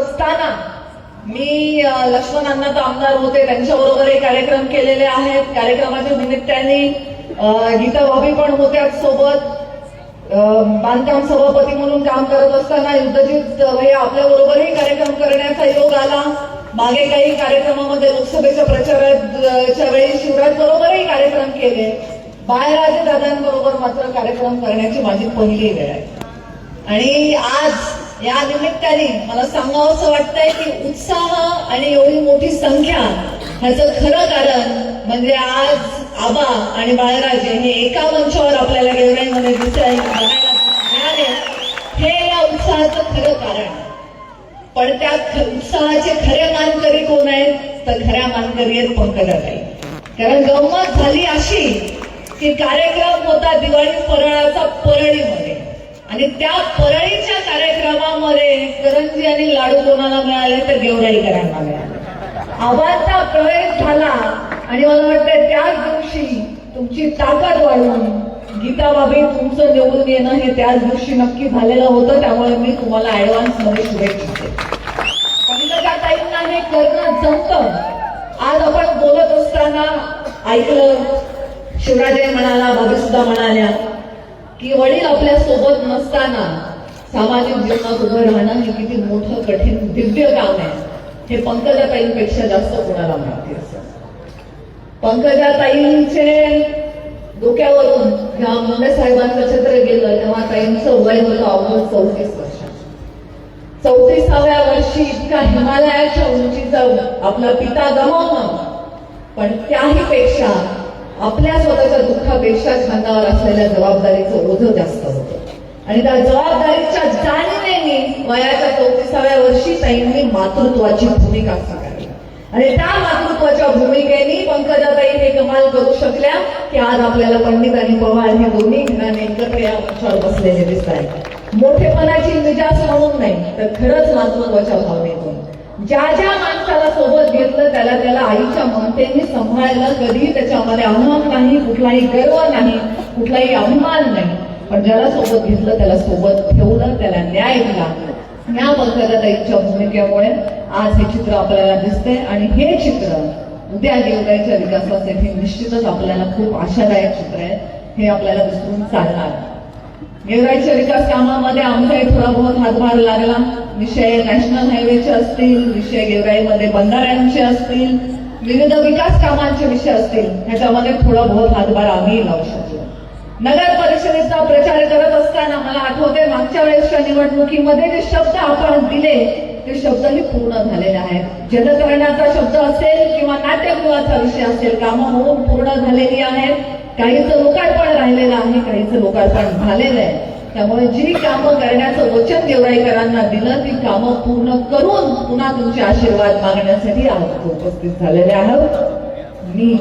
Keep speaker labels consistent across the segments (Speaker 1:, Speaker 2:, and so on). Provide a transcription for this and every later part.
Speaker 1: असताना मी लक्ष्मणांना लक्ष्मण तर आमदार होते. त्यांच्याबरोबरही कार्यक्रम केलेले आहेत. कार्यक्रमाच्या निमित्ताने गीता भाभी पण होत्या सोबत. बांधकाम सभापती म्हणून काम करत असताना युद्धजीत भैया आपल्या बरोबरही कार्यक्रम करण्याचा योग आला. मागे काही कार्यक्रमामध्ये लोकसभेच्या प्रचाराच्या वेळी शिवराज बरोबरही कार्यक्रम केले. बाळराजे दादांबरोबर मात्र कार्यक्रम करण्याची माझी पहिली वेळ आहे. आणि आज या निमित्ताने मला सांगावंसं वाटतंय की उत्साह आणि एवढी मोठी संख्या ह्याचं खरं कारण म्हणजे आज आबा आणि बाळराजे हे एका मंचावर आपल्याला गेवराईमध्ये दिसायला बघायला मिळाले. हे या उत्साहाचं खरं कारण. पण त्या उत्साहाचे खरे मानकरी कोण आहेत? तर खऱ्या मानकरी आहेत पंकजाताई. कारण गंमत झाली अशी की कार्यक्रम होता दिवाळी फराळाचा परळीमध्ये. आणि त्या परळीच्या कार्यक्रमामध्ये करंजी आणि लाडू कोणाला मिळाले तर गेवराईकरांना मिळाले. आवाजचा प्रवेश झाला आणि मला वाटतं त्याच दिवशी तुमची ताकद वाढून गीता बाबी तुमचं निवडून येणं हे त्याच दिवशी नक्की झालेलं होतं त्यामुळे मी तुम्हाला ऍडव्हान्समध्ये शुभेच्छा देते. पंकजाताईंना हे करणं जमतं. आज आपण बोलत असताना ऐकलं शिवराजे म्हणाला भाभी सुद्धा म्हणाल्या की वडील आपल्यासोबत नसताना सामाजिक जीवनात उभं राहणं हे किती मोठं कठीण दिव्य काम आहे. हे पंकजाताईंपेक्षा जास्त कोणाला माहिती असं पंकजाताईंचे डोक्यावरून जेव्हा मुंडे साहेबांचं चित्र गेलं तेव्हा ताईंचं वय होतं अवघड चौतीस वर्ष. चौतीसाव्या वर्षी इतका हिमालयाच्या उंचीचा आपला पिता गमावणं पण त्याही पेक्षा आपल्या स्वतःच्या दुःखापेक्षा छंदावर असलेल्या जबाबदारीचं ओझं जास्त होतं. आणि त्या जबाबदारीच्या जाणीवेने वयाच्या चौतीसाव्या वर्षी ताईंनी मातृत्वाची भूमिका स्वीकारली. आणि त्या मातृत्वाच्या भूमिकेने पंकजाताई हे कमाल करू शकल्या की आज आपल्याला पंडित आणि पवार हे दोन्ही घराने एकत्र या मंचावर बसलेले दिसत आहेत मोठेपणाची निजास म्हणून नाही तर खरंच मातृत्वाच्या भावनेतून. ज्या ज्या माणसाला सोबत घेतलं त्याला त्याला आईच्या ममतेने सांभाळलं. कधीही त्याच्यामध्ये अहम नाही कुठलाही गर्व नाही कुठलाही अभिमान नाही. पण ज्याला सोबत घेतलं त्याला सोबत ठेवलं त्याला न्याय दिला. ह्या पंकजाताईंच्या भूमिकेमुळे आज हे चित्र आपल्याला दिसते आणि हे चित्र उद्या गेवराईच्या विकासासाठी निश्चितच आपल्याला खूप आशादायक चित्र आहे. हे आपल्याला विसरून चालणार. गेवराईच्या विकास कामामध्ये आमचाही थोडा बहुत हातभार लागला. विषय नॅशनल हायवेचे असतील विषय गेवराईमध्ये बंधाऱ्यांचे असतील विविध विकास कामांचे विषय असतील ह्याच्यामध्ये थोडा बहुत हातभार आम्ही लावू शकतो नगर परिषदेचा प्रचार करत असताना मला आठवते मागच्या वेळेसच्या निवडणुकीमध्ये जे शब्द आपण दिले शब्दही पूर्ण झालेले आहेत. जलतरणाचा शब्द असेल किंवा नाट्यगृहाचा विषय असेल कामं होऊन पूर्ण झालेली आहेत. काहीचं लोकार्पण राहिलेलं आहे काहीचं लोकार्पण झालेलं आहे. त्यामुळे जी कामं करण्याचं वचन देवराईकरांना दिलं ती कामं पूर्ण करून पुन्हा तुमचे आशीर्वाद मागण्यासाठी आज उपस्थित झालेले आहोत. मी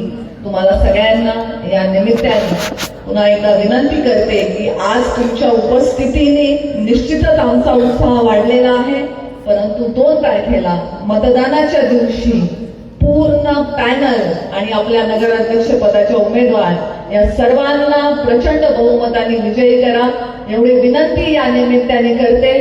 Speaker 1: तुम्हाला सगळ्यांना या निमित्ताने पुन्हा एकदा विनंती करते की आज तुमच्या उपस्थितीने निश्चितच आमचा उत्साह वाढलेला आहे. परंतु दोन तारखेला मतदानाच्या दिवशी पूर्ण पॅनल आणि आपल्या नगराध्यक्ष पदाचे उमेदवार या सर्वांना प्रचंड बहुमताने विजयी करा. एवढी विनंती या निमित्ताने करते.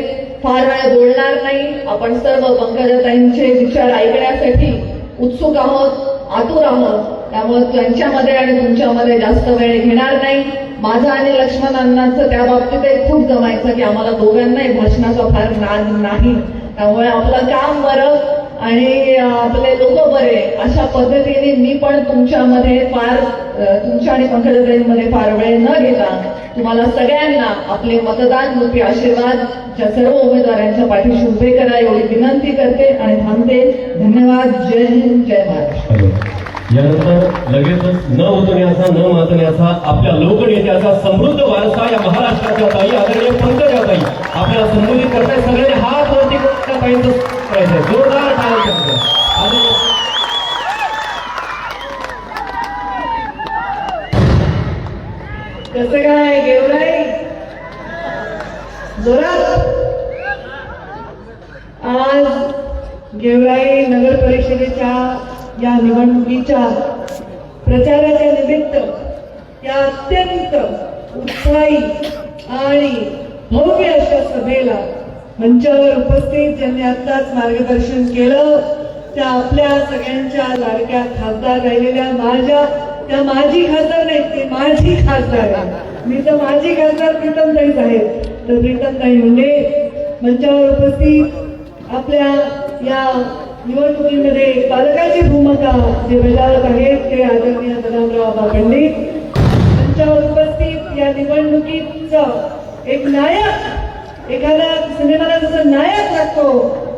Speaker 1: फार वेळ बोलणार नाही. आपण सर्व पंकजाताईंचे विचार ऐकण्यासाठी उत्सुक आहोत आतुर आहोत. त्यामुळे त्यांच्यामध्ये आणि तुमच्यामध्ये जास्त वेळ घेणार नाही. माझं आणि लक्ष्मण अण्णांचं त्या बाबतीत खूप जमायचं की आम्हाला दोघांनाही भाषणाचा फार ज्ञान नाही. त्यामुळे आपलं काम बरं आणि आपले लोक बरे अशा पद्धतीने मी पण तुमच्यामध्ये फार तुमच्या आणि पंकजाताईंमध्ये फार वेळ न घेता तुम्हाला सगळ्यांना आपले मतदान रूपी आशीर्वाद ज्या सर्व उमेदवारांच्या पाठीशी उभे करा एवढी विनंती करते आणि थांबते. धन्यवाद. जय हिंद जय महाराष्ट्र.
Speaker 2: यानंतर लगेचच न उतरण्याचा न मातण्याचा, आपल्या लोकनेत्याचा समृद्ध वारसा या महाराष्ट्राच्या ताई, आदरणीय पंकजा ताई, आपल्याला संबोधित करताय. सगळ्यांनी हात वरती ताईंचं जोरदार
Speaker 1: आज गेवराई नगर परिषदेच्या या निवडणुकीच्या प्रचाराच्या निमित्त या अत्यंत उत्साही आणि भव्य अशा सभेला
Speaker 3: मंचावर उपस्थित ज्यांनी आत्ताच मार्गदर्शन केलं त्या आपल्या सगळ्यांच्या लाडक्या खासदार राहिलेल्या माझ्या त्या माझी खासदार नाहीत ते माझी खासदार आहे मी तर माझी खासदार प्रीतमताईच आहे तर प्रीतमताई मुंडे मंचावर उपस्थित आपल्या या निवडणुकीमध्ये पालकाची भूमिका जे बजावत आहेत ते आदरणीय सदामराव बाबा पंडित मंचावर उपस्थित या निवडणुकीचं एक नायक एखादा सिनेमाला जसं नायक लागतो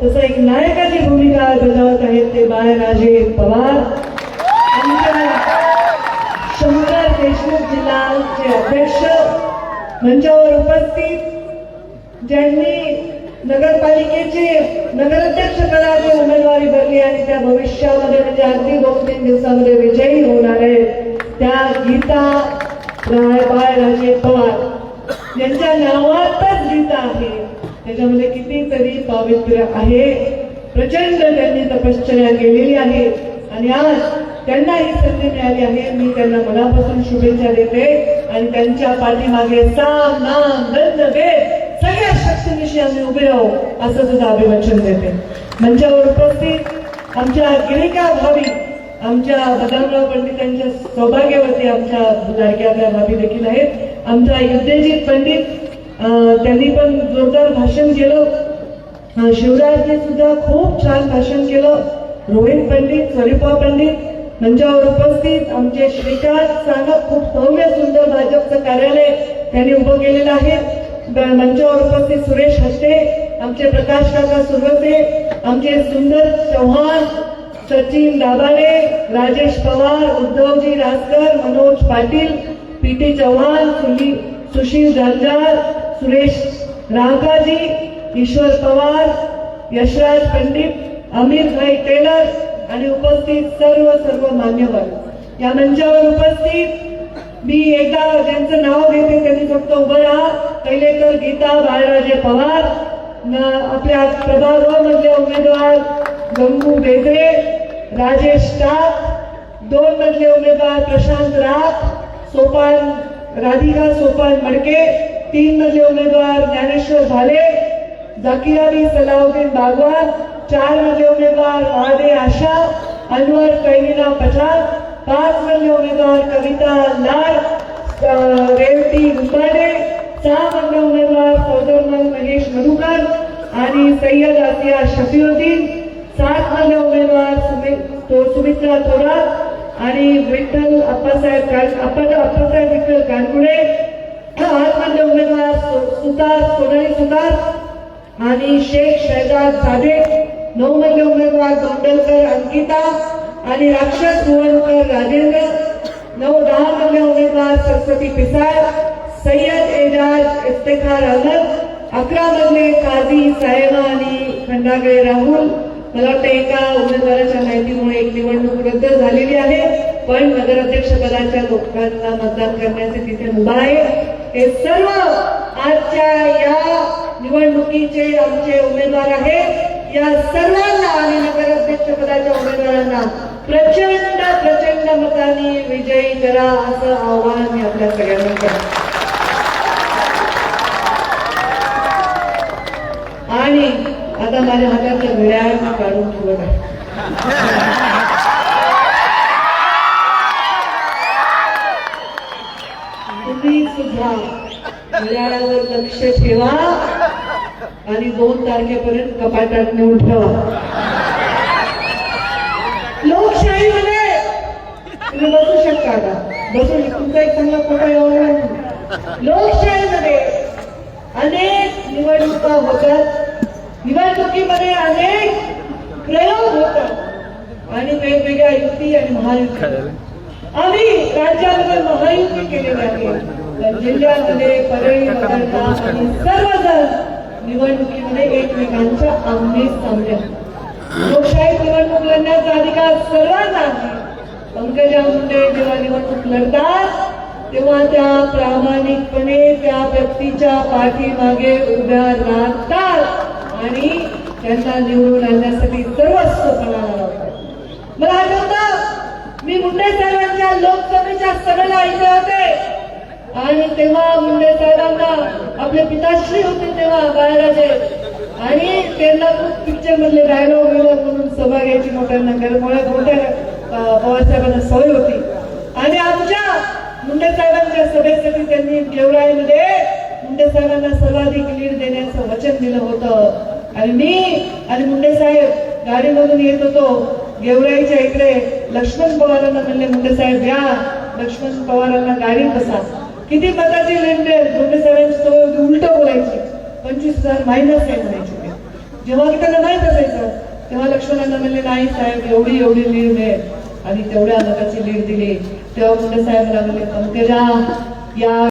Speaker 3: तसं एक नायकाची भूमिका बजावत आहेत ते बाळराजे पवार. शंकर देशमुख जिल्हाचे अध्यक्ष मंचावर उपस्थित ज्यांनी नगरपालिकेचे नगराध्यक्ष पदाची उमेदवारी भरली आणि त्या भविष्यामध्ये म्हणजे अगदी दोन तीन दिवसामध्ये विजयी होणार आहेत. त्या गीता राय राजे पवार यांच्या नावातच गीता आहे. त्याच्यामध्ये कितीतरी पावित्र्य आहे. प्रचंड त्यांनी तपश्चर्या केलेली आहे. आणि आज त्यांना ही संधी मिळाली आहे. मी त्यांना मनापासून शुभेच्छा देते. आणि त्यांच्या पाठीमागे साम नाम दंड देत सगळ्या शक्तीनिशी आम्ही उभे राहू असं सुद्धा अभिवचन देते. मंचावर उपस्थित आमच्या गिरिका भावी आमच्या बदामराव पंडितांच्या सौभाग्यवती आमच्या लाडक्या आपल्या भावी देखील आहेत. आमचा युद्धजीत पंडित त्यांनी पण जोरदार भाषण केलं. शिवराजने सुद्धा खूप छान भाषण केलं. रोहित पंडित स्वरूपा पंडित मंचावर उपस्थित आमचे श्रीकांत सांगत खूप सौम्य सुंदर भाजपचं कार्यालय त्यांनी उभं केलेलं आहे. मंचावर उपस्थित सुरेश हस्ते आमचे प्रकाश काका सुरवते आमचे सुंदर चव्हाण सचिन दाभाडे राजेश पवार उद्धवजी रासकर मनोज पाटील पी टी चव्हाण सुली सुशील जांजार सुरेश राहकाजी ईश्वर पवार यशराज पंडित अमीर भाई टेलर आणि उपस्थित सर्व सर्व मान्यवर. या मंचावर उपस्थित मी एकदा ज्यांचं नाव घेते त्यांनी फक्त उभं राहा. पहिले तर गीता बाळराजे पवार न- आपल्या प्रभाग व मधले उमेदवार गंगू बेदरे राजेश टाक दोन मधले उमेदवार प्रशांत राख सोपान राधिका सोपान मडके तीन मधले उमेदवार ज्ञानेश्वर भाले जाकिराबी सलाउद्दीन बागवान चार मधले उमेदवार महादे आशा अनवर कैनिना पठाण पाच मधले उमेदवार कविता लाल रेवती गुंबाडे सहा मधले उमेदवार सौदरमल महेश मधुकर आणि सय्यद आसिया शफीउद्दीन सात मधले उमेदवार सुमि तो सुमित्रा थोरात आणि विठ्ठल अप्पासाहेब अप्पा अप्पासाहेब विठ्ठल कानपुडे आठ मधले उमेदवार सुतार सोनाली सुतार आणि शेख शहजाद साधे नऊ मधले उमेदवार गोंडलकर अंकिता आणि राक्षस भुवनकर राजेंद्र नऊ दहा मधले उमेदवार सरस्वती पिसाळ सय्यद एजाज इफ्तेखार अहमद अकरा मधले काझी साहेबा आणि खंडागळे राहुल. मला वाटतं एका उमेदवाराच्या माहितीमुळे एक निवडणूक रद्द झालेली आहे. पण नगराध्यक्ष पदाच्या लोकांना मतदान करण्याचे तिथे मुभा आहे. हे सर्व आजच्या या निवडणुकीचे आमचे उमेदवार आहेत. या सर्वांना आणि नगराध्यक्ष पदाच्या उमेदवारांना प्रचंड प्रचंड मताने विजयी करा असं आव्हान मी आपल्या सगळ्यांना करतो. आणि आता माझ्या हातातलं घड्याळ मी काढून ठेवत आहे. तुम्ही सुद्धा घड्याळावर लक्ष ठेवा आणि दोन तारखेपर्यंत कपाटात नेऊन ठेवा लोकशाहीमध्ये तुम्ही बसू शकता का बसून तुमचा एक चांगला फोटो एवढा लोकशाहीमध्ये अनेक निवडणुका होतात. निवडणुकीमध्ये अनेक प्रयोग होतात. आणि वेगवेगळ्या युती आणि महायुती. आम्ही राज्यामध्ये महायुती केलेली आहे. जिल्ह्यामध्ये परळी आणि सर्वजण निवडणुकीमध्ये एकमेकांच्या आमने सामने. लोकशाही निवडणूक लढण्याचा अधिकार सर्वांना आहे. पंकजा मुंडे जेव्हा निवडणूक लढतात तेव्हा त्या प्रामाणिकपणे त्या व्यक्तीच्या पाठीमागे उभ्या राहतात आणि त्यांना निवडून आणण्यासाठी सर्वस्वपणा लावतात. मला आठवतं मी मुंडे साहेबांच्या लोकसभेच्या सभेला ऐकले होते. आणि तेव्हा मुंडे साहेबांना आपले पिताश्री होते तेव्हा बाळराजे. आणि त्यांना पिक्चर मधले डायलॉग म्हणून सभा घ्यायची मोठ्यांना कारण मुळे मोठ्या पवारसाहेबांना सवय होती. आणि आमच्या मुंडे साहेबांच्या सभेसाठी त्यांनी गेवराईमध्ये मुंडे साहेबांना सर्वाधिक लीड देण्याचं वचन दिलं होतं. आणि मी आणि मुंडे साहेब गाडीमधून येत होतो. गेवराईच्या इकडे लक्ष्मण पवारांना म्हणले मुंडे साहेब या. लक्ष्मण पवारांना गाडीत बसा. किती मताची लीड मुंडे साहेबांची सवय होती उलट बोलायची. पंचवीस हजार मायनस आहे म्हणायचे जेव्हा की त्यांना माहीत असायचं तेव्हा लक्ष्मणांना म्हणले नाही साहेब एवढी एवढी लीड मिळेल आणि तेवढ्या मताची लीड दिली. तेव्हा मुंडे साहेब लागले पंकजा या